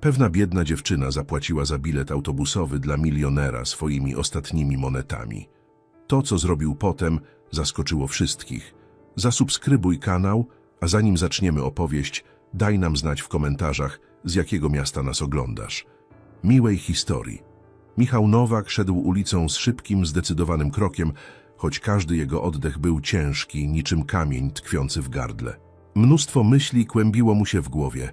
Pewna biedna dziewczyna zapłaciła za bilet autobusowy dla milionera swoimi ostatnimi monetami. To, co zrobił potem, zaskoczyło wszystkich. Zasubskrybuj kanał, a zanim zaczniemy opowieść, daj nam znać w komentarzach, z jakiego miasta nas oglądasz. Miłej historii. Michał Nowak szedł ulicą z szybkim, zdecydowanym krokiem, choć każdy jego oddech był ciężki, niczym kamień tkwiący w gardle. Mnóstwo myśli kłębiło mu się w głowie.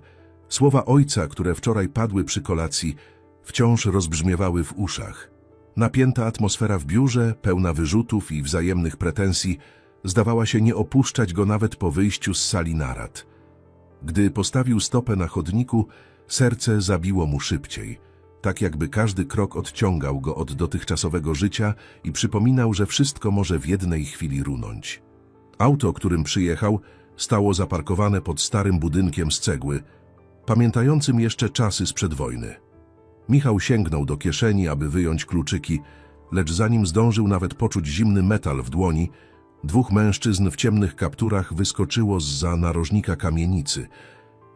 Słowa ojca, które wczoraj padły przy kolacji, wciąż rozbrzmiewały w uszach. Napięta atmosfera w biurze, pełna wyrzutów i wzajemnych pretensji, zdawała się nie opuszczać go nawet po wyjściu z sali narad. Gdy postawił stopę na chodniku, serce zabiło mu szybciej, tak jakby każdy krok odciągał go od dotychczasowego życia i przypominał, że wszystko może w jednej chwili runąć. Auto, którym przyjechał, stało zaparkowane pod starym budynkiem z cegły, pamiętającym jeszcze czasy sprzed wojny. Michał sięgnął do kieszeni, aby wyjąć kluczyki, lecz zanim zdążył nawet poczuć zimny metal w dłoni, dwóch mężczyzn w ciemnych kapturach wyskoczyło zza narożnika kamienicy.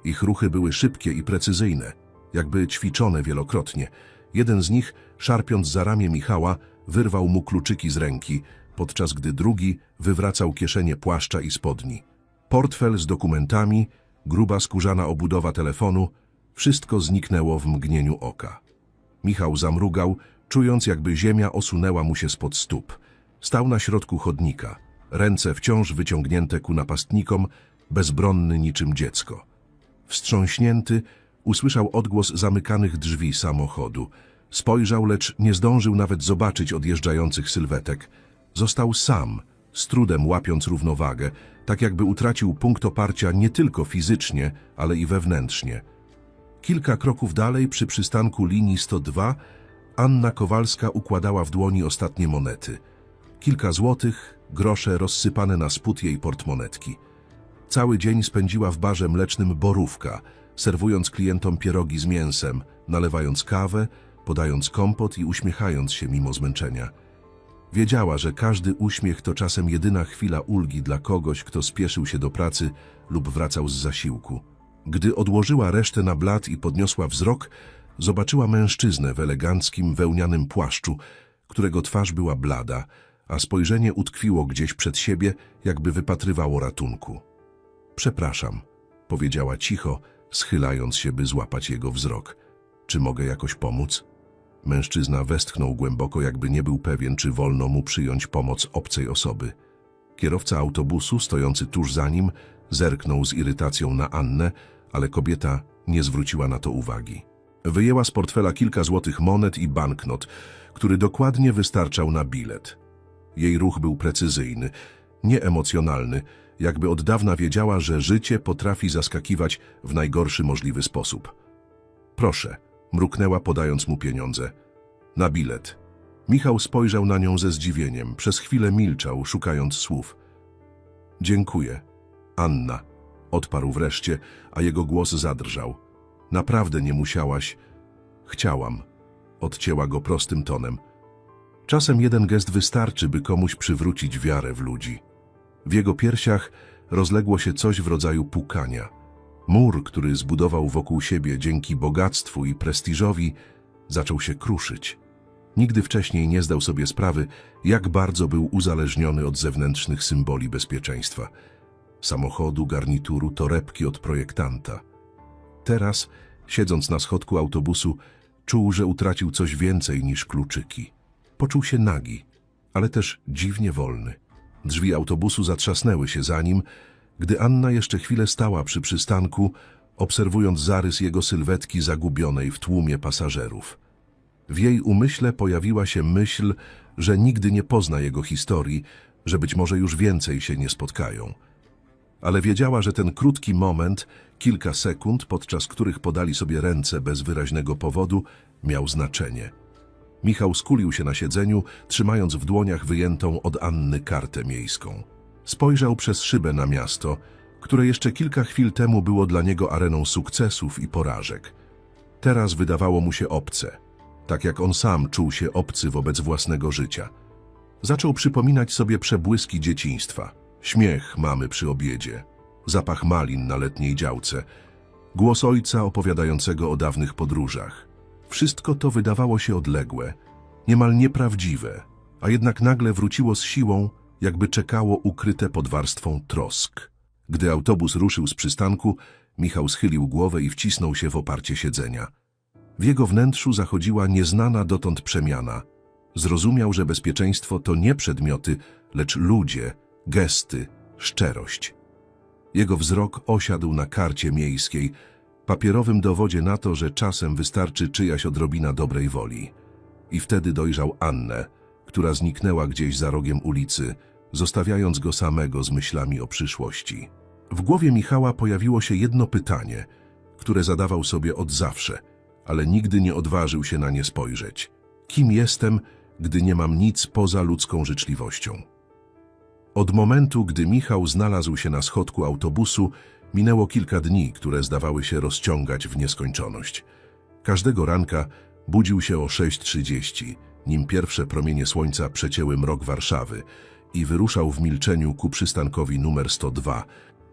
Ich ruchy były szybkie i precyzyjne, jakby ćwiczone wielokrotnie. Jeden z nich, szarpiąc za ramię Michała, wyrwał mu kluczyki z ręki, podczas gdy drugi wywracał kieszenie płaszcza i spodni. Portfel z dokumentami, gruba skórzana obudowa telefonu, wszystko zniknęło w mgnieniu oka. Michał zamrugał, czując jakby ziemia osunęła mu się spod stóp. Stał na środku chodnika, ręce wciąż wyciągnięte ku napastnikom, bezbronny niczym dziecko. Wstrząśnięty, usłyszał odgłos zamykanych drzwi samochodu. Spojrzał, lecz nie zdążył nawet zobaczyć odjeżdżających sylwetek. Został sam, z trudem łapiąc równowagę, tak jakby utracił punkt oparcia nie tylko fizycznie, ale i wewnętrznie. Kilka kroków dalej, przy przystanku linii 102, Anna Kowalska układała w dłoni ostatnie monety. Kilka złotych, grosze rozsypane na spód jej portmonetki. Cały dzień spędziła w barze mlecznym Borówka, serwując klientom pierogi z mięsem, nalewając kawę, podając kompot i uśmiechając się mimo zmęczenia. Wiedziała, że każdy uśmiech to czasem jedyna chwila ulgi dla kogoś, kto spieszył się do pracy lub wracał z zasiłku. Gdy odłożyła resztę na blat i podniosła wzrok, zobaczyła mężczyznę w eleganckim, wełnianym płaszczu, którego twarz była blada, a spojrzenie utkwiło gdzieś przed siebie, jakby wypatrywało ratunku. Przepraszam, powiedziała cicho, schylając się, by złapać jego wzrok. Czy mogę jakoś pomóc? Mężczyzna westchnął głęboko, jakby nie był pewien, czy wolno mu przyjąć pomoc obcej osoby. Kierowca autobusu, stojący tuż za nim, zerknął z irytacją na Annę, ale kobieta nie zwróciła na to uwagi. Wyjęła z portfela kilka złotych monet i banknot, który dokładnie wystarczał na bilet. Jej ruch był precyzyjny, nieemocjonalny, jakby od dawna wiedziała, że życie potrafi zaskakiwać w najgorszy możliwy sposób. Proszę, mruknęła podając mu pieniądze. Na bilet. Michał spojrzał na nią ze zdziwieniem. Przez chwilę milczał, szukając słów. Dziękuję. Anna. Odparł wreszcie, a jego głos zadrżał. Naprawdę nie musiałaś. Chciałam. Odcięła go prostym tonem. Czasem jeden gest wystarczy, by komuś przywrócić wiarę w ludzi. W jego piersiach rozległo się coś w rodzaju pukania. Mur, który zbudował wokół siebie dzięki bogactwu i prestiżowi, zaczął się kruszyć. Nigdy wcześniej nie zdał sobie sprawy, jak bardzo był uzależniony od zewnętrznych symboli bezpieczeństwa. Samochodu, garnituru, torebki od projektanta. Teraz, siedząc na schodku autobusu, czuł, że utracił coś więcej niż kluczyki. Poczuł się nagi, ale też dziwnie wolny. Drzwi autobusu zatrzasnęły się za nim, gdy Anna jeszcze chwilę stała przy przystanku, obserwując zarys jego sylwetki zagubionej w tłumie pasażerów. W jej umyśle pojawiła się myśl, że nigdy nie pozna jego historii, że być może już więcej się nie spotkają. Ale wiedziała, że ten krótki moment, kilka sekund, podczas których podali sobie ręce bez wyraźnego powodu, miał znaczenie. Michał skulił się na siedzeniu, trzymając w dłoniach wyjętą od Anny kartę miejską. Spojrzał przez szybę na miasto, które jeszcze kilka chwil temu było dla niego areną sukcesów i porażek. Teraz wydawało mu się obce, tak jak on sam czuł się obcy wobec własnego życia. Zaczął przypominać sobie przebłyski dzieciństwa, śmiech mamy przy obiedzie, zapach malin na letniej działce, Głos ojca opowiadającego o dawnych podróżach. Wszystko to wydawało się odległe, niemal nieprawdziwe, a jednak nagle wróciło z siłą, jakby czekało ukryte pod warstwą trosk. Gdy autobus ruszył z przystanku, Michał schylił głowę i wcisnął się w oparcie siedzenia. W jego wnętrzu zachodziła nieznana dotąd przemiana. Zrozumiał, że bezpieczeństwo to nie przedmioty, lecz ludzie, gesty, szczerość. Jego wzrok osiadł na karcie miejskiej, papierowym dowodzie na to, że czasem wystarczy czyjaś odrobina dobrej woli. I wtedy dojrzał Annę, która zniknęła gdzieś za rogiem ulicy, zostawiając go samego z myślami o przyszłości. W głowie Michała pojawiło się jedno pytanie, które zadawał sobie od zawsze, ale nigdy nie odważył się na nie spojrzeć. Kim jestem, gdy nie mam nic poza ludzką życzliwością? Od momentu, gdy Michał znalazł się na schodku autobusu, minęło kilka dni, które zdawały się rozciągać w nieskończoność. Każdego ranka budził się o 6.30, nim pierwsze promienie słońca przecięły mrok Warszawy i wyruszał w milczeniu ku przystankowi numer 102.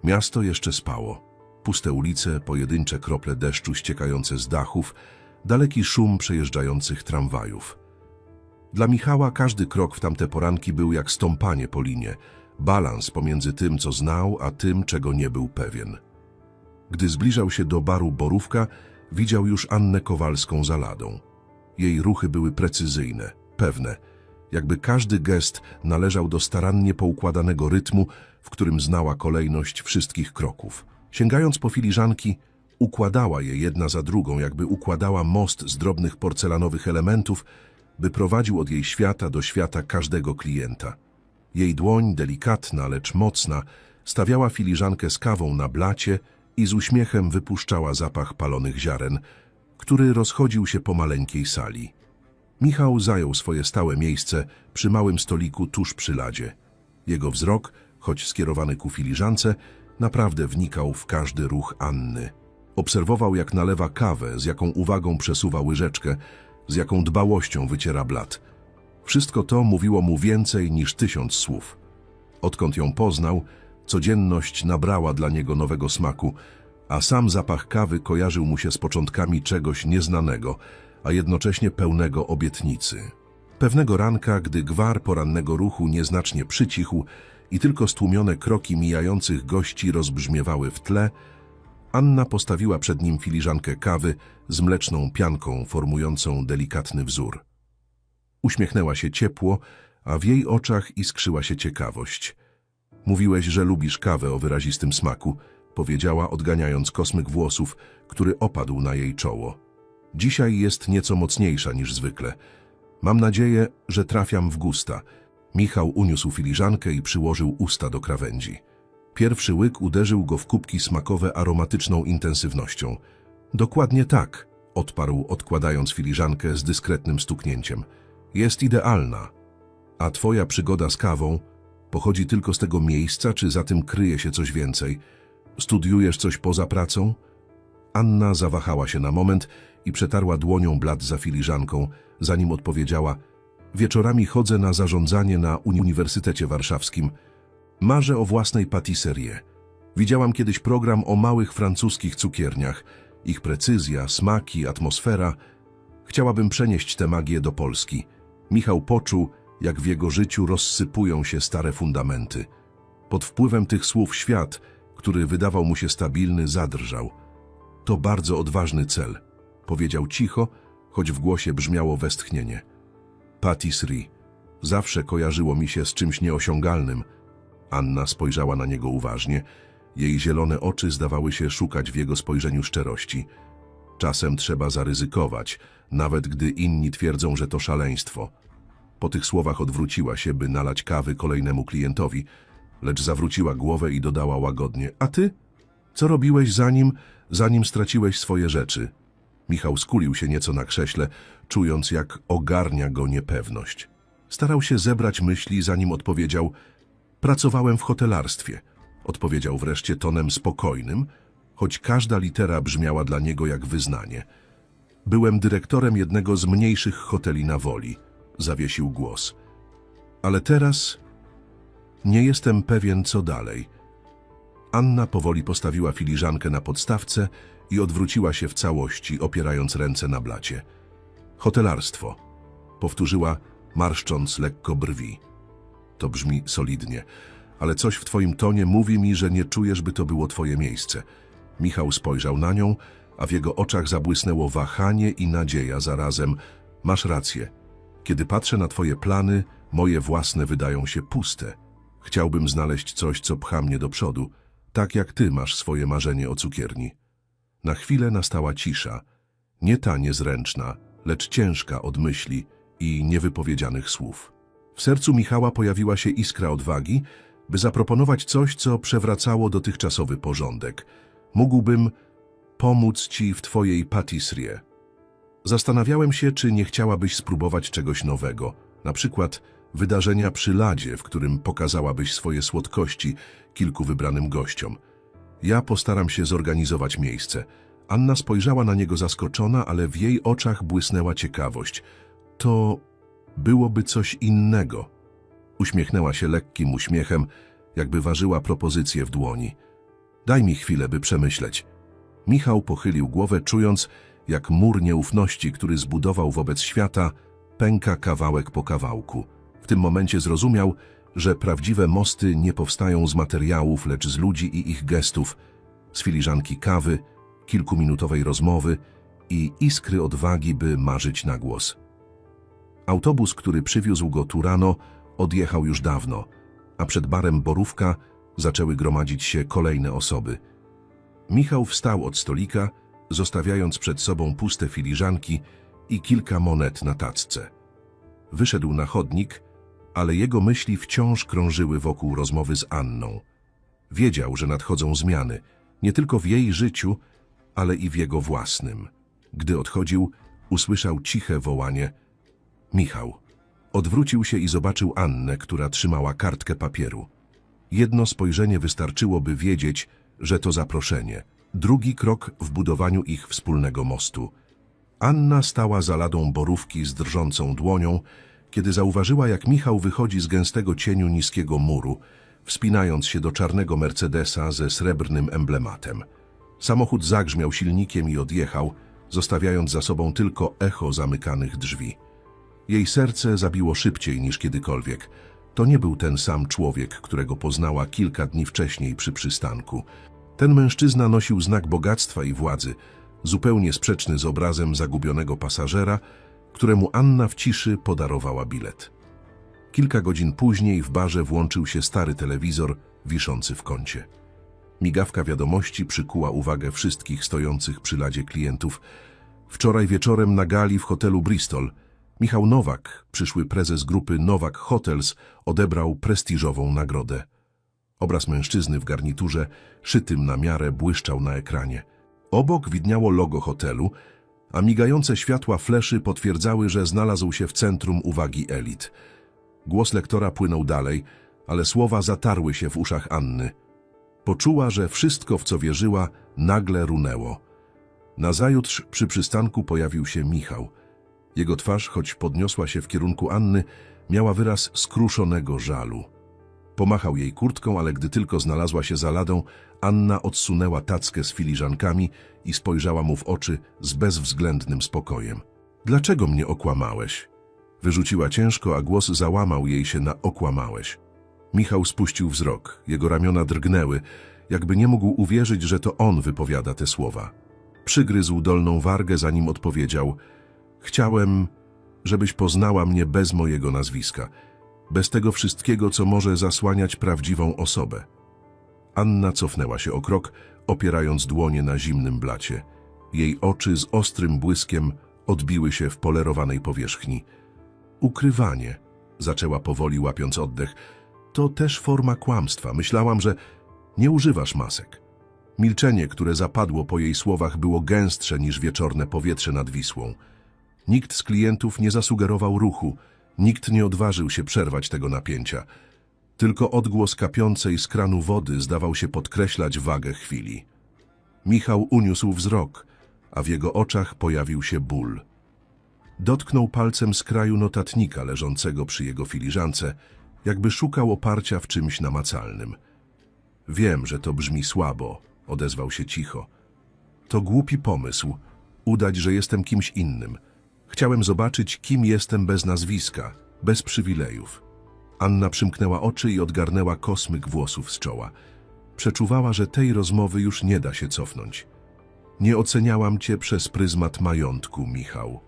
Miasto jeszcze spało. Puste ulice, pojedyncze krople deszczu ściekające z dachów, daleki szum przejeżdżających tramwajów. Dla Michała każdy krok w tamte poranki był jak stąpanie po linie, balans pomiędzy tym, co znał, a tym, czego nie był pewien. Gdy zbliżał się do baru Borówka, widział już Annę Kowalską za ladą. Jej ruchy były precyzyjne, pewne, jakby każdy gest należał do starannie poukładanego rytmu, w którym znała kolejność wszystkich kroków. Sięgając po filiżanki, układała je jedna za drugą, jakby układała most z drobnych porcelanowych elementów, by prowadził od jej świata do świata każdego klienta. Jej dłoń, delikatna, lecz mocna, stawiała filiżankę z kawą na blacie i z uśmiechem wypuszczała zapach palonych ziaren, który rozchodził się po maleńkiej sali. Michał zajął swoje stałe miejsce przy małym stoliku tuż przy ladzie. Jego wzrok, choć skierowany ku filiżance, naprawdę wnikał w każdy ruch Anny. Obserwował, jak nalewa kawę, z jaką uwagą przesuwa łyżeczkę, z jaką dbałością wyciera blat. Wszystko to mówiło mu więcej niż tysiąc słów. Odkąd ją poznał, codzienność nabrała dla niego nowego smaku, a sam zapach kawy kojarzył mu się z początkami czegoś nieznanego, a jednocześnie pełnego obietnicy. Pewnego ranka, gdy gwar porannego ruchu nieznacznie przycichł i tylko stłumione kroki mijających gości rozbrzmiewały w tle, Anna postawiła przed nim filiżankę kawy z mleczną pianką formującą delikatny wzór. Uśmiechnęła się ciepło, a w jej oczach iskrzyła się ciekawość. Mówiłeś, że lubisz kawę o wyrazistym smaku, powiedziała, odganiając kosmyk włosów, który opadł na jej czoło. Dzisiaj jest nieco mocniejsza niż zwykle. Mam nadzieję, że trafiam w gusta. Michał uniósł filiżankę i przyłożył usta do krawędzi. Pierwszy łyk uderzył go w kubki smakowe aromatyczną intensywnością. Dokładnie tak, odparł, odkładając filiżankę z dyskretnym stuknięciem. Jest idealna. A twoja przygoda z kawą pochodzi tylko z tego miejsca, czy za tym kryje się coś więcej? Studiujesz coś poza pracą? Anna zawahała się na moment i przetarła dłonią blat za filiżanką, zanim odpowiedziała Wieczorami chodzę na zarządzanie na Uniwersytecie Warszawskim. Marzę o własnej patisserie. Widziałam kiedyś program o małych francuskich cukierniach. Ich precyzja, smaki, atmosfera. Chciałabym przenieść tę magię do Polski. Michał poczuł, jak w jego życiu rozsypują się stare fundamenty. Pod wpływem tych słów świat, który wydawał mu się stabilny, zadrżał. To bardzo odważny cel, powiedział cicho, choć w głosie brzmiało westchnienie. Patisserie. Zawsze kojarzyło mi się z czymś nieosiągalnym. Anna spojrzała na niego uważnie. Jej zielone oczy zdawały się szukać w jego spojrzeniu szczerości. Czasem trzeba zaryzykować, nawet gdy inni twierdzą, że to szaleństwo. Po tych słowach odwróciła się, by nalać kawy kolejnemu klientowi, lecz zawróciła głowę i dodała łagodnie. A ty? Co robiłeś zanim, zanim straciłeś swoje rzeczy? Michał skulił się nieco na krześle, czując jak ogarnia go niepewność. Starał się zebrać myśli, zanim odpowiedział Pracowałem w hotelarstwie. Odpowiedział wreszcie tonem spokojnym, choć każda litera brzmiała dla niego jak wyznanie. Byłem dyrektorem jednego z mniejszych hoteli na Woli. Zawiesił głos. Ale teraz nie jestem pewien, co dalej. Anna powoli postawiła filiżankę na podstawce i odwróciła się w całości, opierając ręce na blacie. Hotelarstwo, powtórzyła, marszcząc lekko brwi. To brzmi solidnie, ale coś w twoim tonie mówi mi, że nie czujesz, by to było twoje miejsce. Michał spojrzał na nią, a w jego oczach zabłysnęło wahanie i nadzieja zarazem. Masz rację. Kiedy patrzę na twoje plany, moje własne wydają się puste. Chciałbym znaleźć coś, co pcha mnie do przodu, tak jak ty masz swoje marzenie o cukierni. Na chwilę nastała cisza, nie ta niezręczna, lecz ciężka od myśli i niewypowiedzianych słów. W sercu Michała pojawiła się iskra odwagi, by zaproponować coś, co przewracało dotychczasowy porządek. Mógłbym pomóc ci w twojej patisserie. Zastanawiałem się, czy nie chciałabyś spróbować czegoś nowego, na przykład wydarzenia przy ladzie, w którym pokazałabyś swoje słodkości kilku wybranym gościom. Ja postaram się zorganizować miejsce. Anna spojrzała na niego zaskoczona, ale w jej oczach błysnęła ciekawość. To byłoby coś innego. Uśmiechnęła się lekkim uśmiechem, jakby ważyła propozycję w dłoni. Daj mi chwilę, by przemyśleć. Michał pochylił głowę, czując, jak mur nieufności, który zbudował wobec świata, pęka kawałek po kawałku. W tym momencie zrozumiał, że prawdziwe mosty nie powstają z materiałów, lecz z ludzi i ich gestów, z filiżanki kawy, kilkuminutowej rozmowy i iskry odwagi, by marzyć na głos. Autobus, który przywiózł go tu rano, odjechał już dawno, a przed barem Borówka zaczęły gromadzić się kolejne osoby. Michał wstał od stolika, zostawiając przed sobą puste filiżanki i kilka monet na tacce. Wyszedł na chodnik, ale jego myśli wciąż krążyły wokół rozmowy z Anną. Wiedział, że nadchodzą zmiany, nie tylko w jej życiu, ale i w jego własnym. Gdy odchodził, usłyszał ciche wołanie Michał. Odwrócił się i zobaczył Annę, która trzymała kartkę papieru. Jedno spojrzenie wystarczyło, by wiedzieć, że to zaproszenie. Drugi krok w budowaniu ich wspólnego mostu. Anna stała za ladą borówki z drżącą dłonią, kiedy zauważyła, jak Michał wychodzi z gęstego cieniu niskiego muru, wspinając się do czarnego Mercedesa ze srebrnym emblematem. Samochód zagrzmiał silnikiem i odjechał, zostawiając za sobą tylko echo zamykanych drzwi. Jej serce zabiło szybciej niż kiedykolwiek. To nie był ten sam człowiek, którego poznała kilka dni wcześniej przy przystanku. Ten mężczyzna nosił znak bogactwa i władzy, zupełnie sprzeczny z obrazem zagubionego pasażera, któremu Anna w ciszy podarowała bilet. Kilka godzin później w barze włączył się stary telewizor wiszący w kącie. Migawka wiadomości przykuła uwagę wszystkich stojących przy ladzie klientów. Wczoraj wieczorem na gali w hotelu Bristol Michał Nowak, przyszły prezes grupy Nowak Hotels, odebrał prestiżową nagrodę. Obraz mężczyzny w garniturze, szytym na miarę, błyszczał na ekranie. Obok widniało logo hotelu, a migające światła fleszy potwierdzały, że znalazł się w centrum uwagi elit. Głos lektora płynął dalej, ale słowa zatarły się w uszach Anny. Poczuła, że wszystko, w co wierzyła, nagle runęło. Nazajutrz przy przystanku pojawił się Michał. Jego twarz, choć podniosła się w kierunku Anny, miała wyraz skruszonego żalu. Pomachał jej kurtką, ale gdy tylko znalazła się za ladą, Anna odsunęła tackę z filiżankami i spojrzała mu w oczy z bezwzględnym spokojem. Dlaczego mnie okłamałeś? Wyrzuciła ciężko, a głos załamał jej się na okłamałeś. Michał spuścił wzrok, jego ramiona drgnęły, jakby nie mógł uwierzyć, że to on wypowiada te słowa. Przygryzł dolną wargę, zanim odpowiedział: Chciałem, żebyś poznała mnie bez mojego nazwiska, bez tego wszystkiego, co może zasłaniać prawdziwą osobę. Anna cofnęła się o krok, opierając dłonie na zimnym blacie. Jej oczy z ostrym błyskiem odbiły się w polerowanej powierzchni. Ukrywanie, zaczęła powoli łapiąc oddech, to też forma kłamstwa. Myślałam, że nie używasz masek. Milczenie, które zapadło po jej słowach, było gęstsze niż wieczorne powietrze nad Wisłą. Nikt z klientów nie zasugerował ruchu, nikt nie odważył się przerwać tego napięcia. Tylko odgłos kapiącej z kranu wody zdawał się podkreślać wagę chwili. Michał uniósł wzrok, a w jego oczach pojawił się ból. Dotknął palcem skraju notatnika leżącego przy jego filiżance, jakby szukał oparcia w czymś namacalnym. Wiem, że to brzmi słabo, odezwał się cicho, To głupi pomysł. Udać, że jestem kimś innym. Chciałem zobaczyć, kim jestem bez nazwiska, bez przywilejów. Anna przymknęła oczy i odgarnęła kosmyk włosów z czoła. Przeczuwała, że tej rozmowy już nie da się cofnąć. Nie oceniałam cię przez pryzmat majątku, Michał.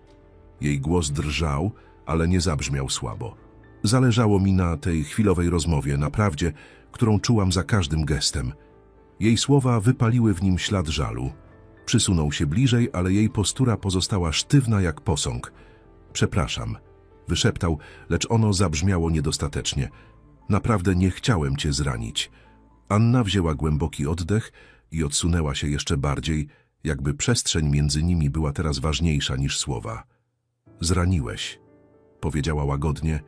Jej głos drżał, ale nie zabrzmiał słabo. Zależało mi na tej chwilowej rozmowie, naprawdę, którą czułam za każdym gestem. Jej słowa wypaliły w nim ślad żalu. Przysunął się bliżej, ale jej postura pozostała sztywna jak posąg. Przepraszam, wyszeptał, lecz ono zabrzmiało niedostatecznie. Naprawdę nie chciałem cię zranić. Anna wzięła głęboki oddech i odsunęła się jeszcze bardziej, jakby przestrzeń między nimi była teraz ważniejsza niż słowa. Zraniłeś, powiedziała łagodnie,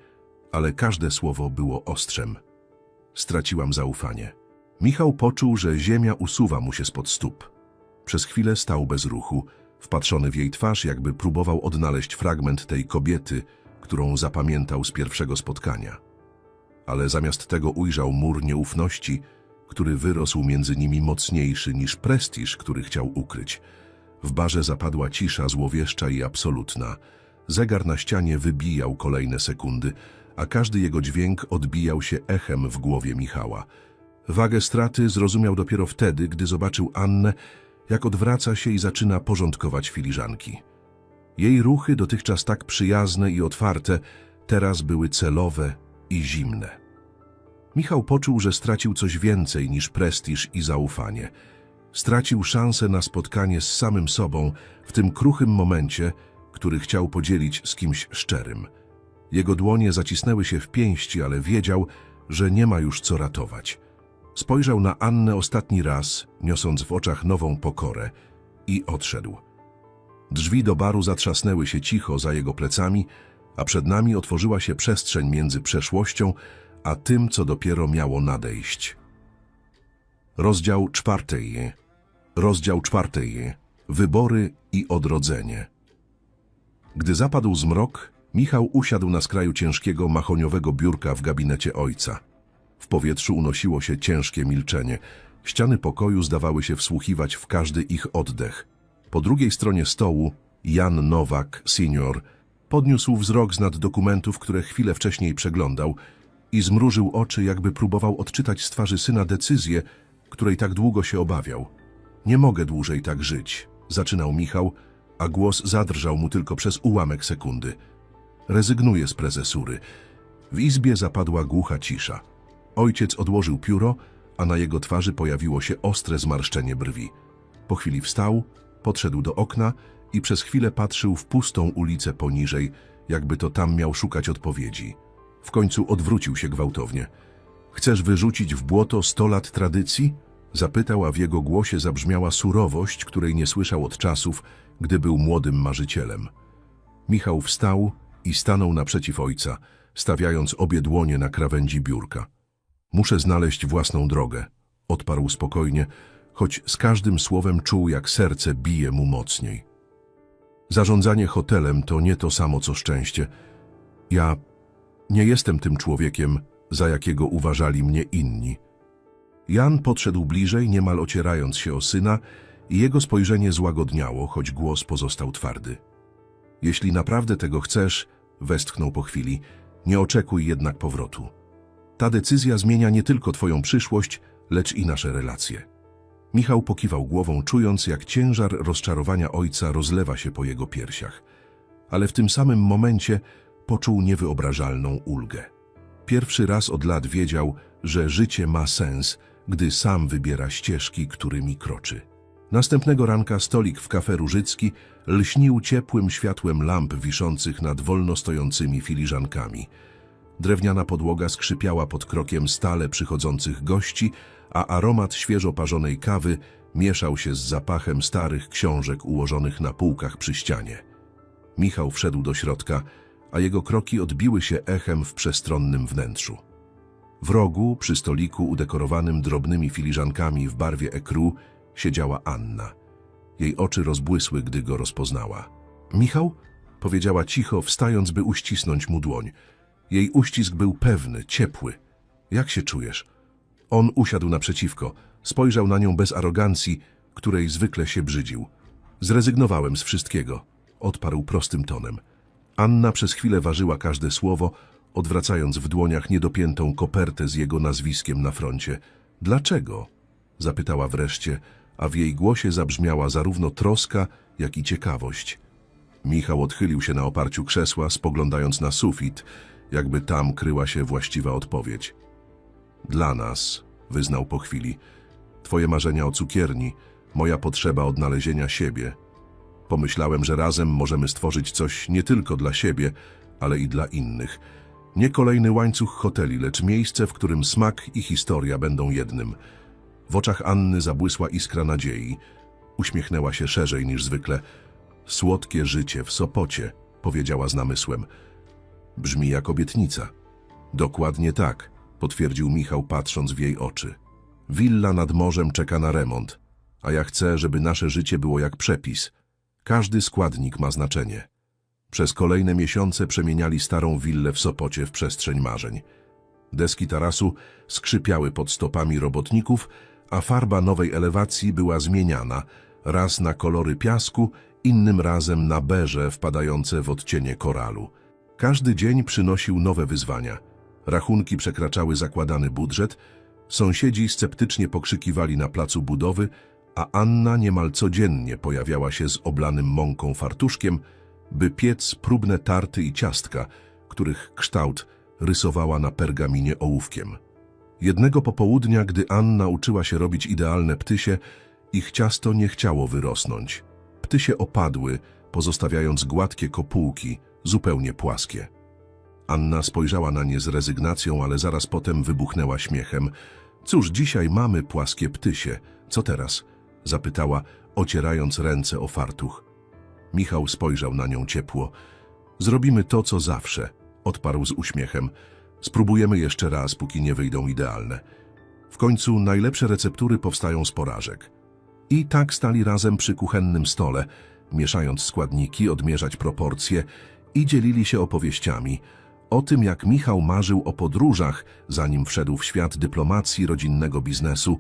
ale każde słowo było ostrzem. Straciłam zaufanie. Michał poczuł, że ziemia usuwa mu się spod stóp. Przez chwilę stał bez ruchu, wpatrzony w jej twarz, jakby próbował odnaleźć fragment tej kobiety, którą zapamiętał z pierwszego spotkania. Ale zamiast tego ujrzał mur nieufności, który wyrósł między nimi mocniejszy niż prestiż, który chciał ukryć. W barze zapadła cisza złowieszcza i absolutna. Zegar na ścianie wybijał kolejne sekundy, a każdy jego dźwięk odbijał się echem w głowie Michała. Wagę straty zrozumiał dopiero wtedy, gdy zobaczył Annę, jak odwraca się i zaczyna porządkować filiżanki. Jej ruchy, dotychczas tak przyjazne i otwarte, teraz były celowe i zimne. Michał poczuł, że stracił coś więcej niż prestiż i zaufanie. Stracił szansę na spotkanie z samym sobą w tym kruchym momencie, który chciał podzielić z kimś szczerym. Jego dłonie zacisnęły się w pięści, ale wiedział, że nie ma już co ratować. Spojrzał na Annę ostatni raz, niosąc w oczach nową pokorę, i odszedł. Drzwi do baru zatrzasnęły się cicho za jego plecami, a przed nami otworzyła się przestrzeń między przeszłością a tym, co dopiero miało nadejść. Rozdział czwarty. Rozdział czwarty. Wybory i odrodzenie. Gdy zapadł zmrok, Michał usiadł na skraju ciężkiego mahoniowego biurka w gabinecie ojca. W powietrzu unosiło się ciężkie milczenie. Ściany pokoju zdawały się wsłuchiwać w każdy ich oddech. Po drugiej stronie stołu Jan Nowak, senior, podniósł wzrok z nad dokumentów, które chwilę wcześniej przeglądał i zmrużył oczy, jakby próbował odczytać z twarzy syna decyzję, której tak długo się obawiał. Nie mogę dłużej tak żyć, zaczynał Michał, a głos zadrżał mu tylko przez ułamek sekundy. Rezygnuję z prezesury. W izbie zapadła głucha cisza. Ojciec odłożył pióro, a na jego twarzy pojawiło się ostre zmarszczenie brwi. Po chwili wstał, podszedł do okna i przez chwilę patrzył w pustą ulicę poniżej, jakby to tam miał szukać odpowiedzi. W końcu odwrócił się gwałtownie. Chcesz wyrzucić w błoto sto lat tradycji? Zapytał, a w jego głosie zabrzmiała surowość, której nie słyszał od czasów, gdy był młodym marzycielem. Michał wstał i stanął naprzeciw ojca, stawiając obie dłonie na krawędzi biurka. Muszę znaleźć własną drogę, odparł spokojnie, choć z każdym słowem czuł, jak serce bije mu mocniej. Zarządzanie hotelem to nie to samo co szczęście. Ja nie jestem tym człowiekiem, za jakiego uważali mnie inni. Jan podszedł bliżej, niemal ocierając się o syna, i jego spojrzenie złagodniało, choć głos pozostał twardy. Jeśli naprawdę tego chcesz, westchnął po chwili, nie oczekuj jednak powrotu. Ta decyzja zmienia nie tylko twoją przyszłość, lecz i nasze relacje. Michał pokiwał głową, czując, jak ciężar rozczarowania ojca rozlewa się po jego piersiach. Ale w tym samym momencie poczuł niewyobrażalną ulgę. Pierwszy raz od lat wiedział, że życie ma sens, gdy sam wybiera ścieżki, którymi kroczy. Następnego ranka stolik w kafe Różycki lśnił ciepłym światłem lamp wiszących nad wolno stojącymi filiżankami. Drewniana podłoga skrzypiała pod krokiem stale przychodzących gości, a aromat świeżo parzonej kawy mieszał się z zapachem starych książek ułożonych na półkach przy ścianie. Michał wszedł do środka, a jego kroki odbiły się echem w przestronnym wnętrzu. W rogu, przy stoliku udekorowanym drobnymi filiżankami w barwie ekru, siedziała Anna. Jej oczy rozbłysły, gdy go rozpoznała. Michał? Powiedziała cicho, wstając, by uścisnąć mu dłoń. Jej uścisk był pewny, ciepły. Jak się czujesz? On usiadł naprzeciwko, spojrzał na nią bez arogancji, której zwykle się brzydził. Zrezygnowałem z wszystkiego, odparł prostym tonem. Anna przez chwilę ważyła każde słowo, odwracając w dłoniach niedopiętą kopertę z jego nazwiskiem na froncie. Dlaczego? zapytała wreszcie, a w jej głosie zabrzmiała zarówno troska, jak i ciekawość. Michał odchylił się na oparciu krzesła, spoglądając na sufit, jakby tam kryła się właściwa odpowiedź. Dla nas, wyznał po chwili, twoje marzenia o cukierni, moja potrzeba odnalezienia siebie. Pomyślałem, że razem możemy stworzyć coś nie tylko dla siebie, ale i dla innych. Nie kolejny łańcuch hoteli, lecz miejsce, w którym smak i historia będą jednym. W oczach Anny zabłysła iskra nadziei. Uśmiechnęła się szerzej niż zwykle. Słodkie życie w Sopocie, powiedziała z namysłem. Brzmi jak obietnica. Dokładnie tak, potwierdził Michał, patrząc w jej oczy. Willa nad morzem czeka na remont, a ja chcę, żeby nasze życie było jak przepis. Każdy składnik ma znaczenie. Przez kolejne miesiące przemieniali starą willę w Sopocie w przestrzeń marzeń. Deski tarasu skrzypiały pod stopami robotników, a farba nowej elewacji była zmieniana, raz na kolory piasku, innym razem na beże wpadające w odcienie koralu. Każdy dzień przynosił nowe wyzwania. Rachunki przekraczały zakładany budżet, sąsiedzi sceptycznie pokrzykiwali na placu budowy, a Anna niemal codziennie pojawiała się z oblanym mąką fartuszkiem, by piec próbne tarty i ciastka, których kształt rysowała na pergaminie ołówkiem. Jednego popołudnia, gdy Anna uczyła się robić idealne ptysie, ich ciasto nie chciało wyrosnąć. Ptysie opadły, pozostawiając gładkie kopułki, zupełnie płaskie. Anna spojrzała na nie z rezygnacją, ale zaraz potem wybuchnęła śmiechem. Cóż, dzisiaj mamy płaskie ptysie. Co teraz? Zapytała, ocierając ręce o fartuch. Michał spojrzał na nią ciepło. Zrobimy to, co zawsze, odparł z uśmiechem. Spróbujemy jeszcze raz, póki nie wyjdą idealne. W końcu najlepsze receptury powstają z porażek. I tak stali razem przy kuchennym stole, mieszając składniki, odmierzać proporcje i dzielili się opowieściami o tym, jak Michał marzył o podróżach, zanim wszedł w świat dyplomacji, rodzinnego biznesu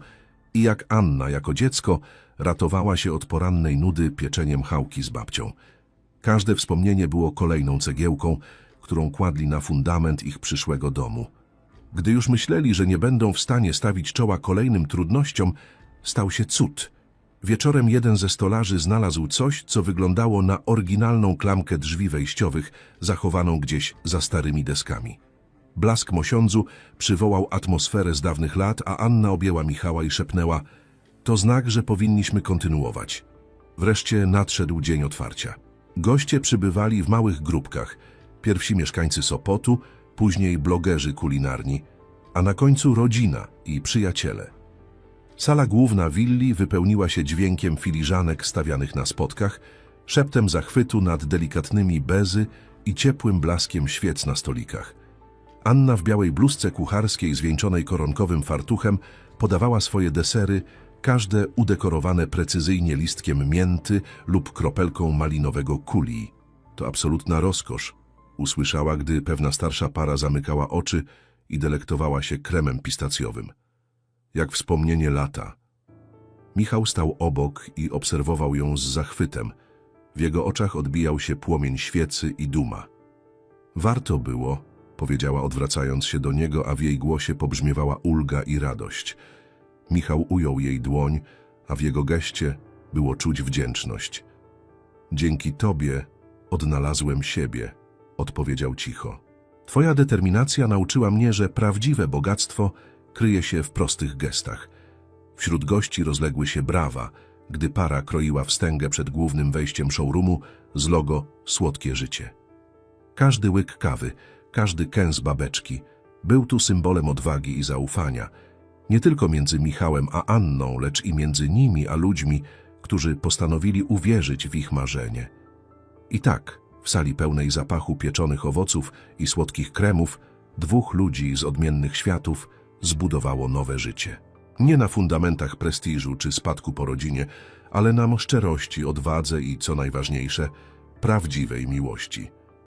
i jak Anna jako dziecko ratowała się od porannej nudy pieczeniem chałki z babcią. Każde wspomnienie było kolejną cegiełką, którą kładli na fundament ich przyszłego domu. Gdy już myśleli, że nie będą w stanie stawić czoła kolejnym trudnościom, stał się cud. Wieczorem jeden ze stolarzy znalazł coś, co wyglądało na oryginalną klamkę drzwi wejściowych, zachowaną gdzieś za starymi deskami. Blask mosiądzu przywołał atmosferę z dawnych lat, a Anna objęła Michała i szepnęła – to znak, że powinniśmy kontynuować. Wreszcie nadszedł dzień otwarcia. Goście przybywali w małych grupkach. Pierwsi mieszkańcy Sopotu, później blogerzy kulinarni, a na końcu rodzina i przyjaciele. Sala główna willi wypełniła się dźwiękiem filiżanek stawianych na spotkach, szeptem zachwytu nad delikatnymi bezy i ciepłym blaskiem świec na stolikach. Anna w białej bluzce kucharskiej zwieńczonej koronkowym fartuchem podawała swoje desery, każde udekorowane precyzyjnie listkiem mięty lub kropelką malinowego kuli. To absolutna rozkosz, usłyszała, gdy pewna starsza para zamykała oczy i delektowała się kremem pistacjowym. Jak wspomnienie lata. Michał stał obok i obserwował ją z zachwytem. W jego oczach odbijał się płomień świecy i duma. Warto było, powiedziała odwracając się do niego, a w jej głosie pobrzmiewała ulga i radość. Michał ujął jej dłoń, a w jego geście było czuć wdzięczność. Dzięki tobie odnalazłem siebie, odpowiedział cicho. Twoja determinacja nauczyła mnie, że prawdziwe bogactwo kryje się w prostych gestach. Wśród gości rozległy się brawa, gdy para kroiła wstęgę przed głównym wejściem showroomu z logo Słodkie Życie. Każdy łyk kawy, każdy kęs babeczki był tu symbolem odwagi i zaufania, nie tylko między Michałem a Anną, lecz i między nimi a ludźmi, którzy postanowili uwierzyć w ich marzenie. I tak, w sali pełnej zapachu pieczonych owoców i słodkich kremów, dwóch ludzi z odmiennych światów zbudowało nowe życie. Nie na fundamentach prestiżu czy spadku po rodzinie, ale na szczerości, odwadze i, co najważniejsze, prawdziwej miłości.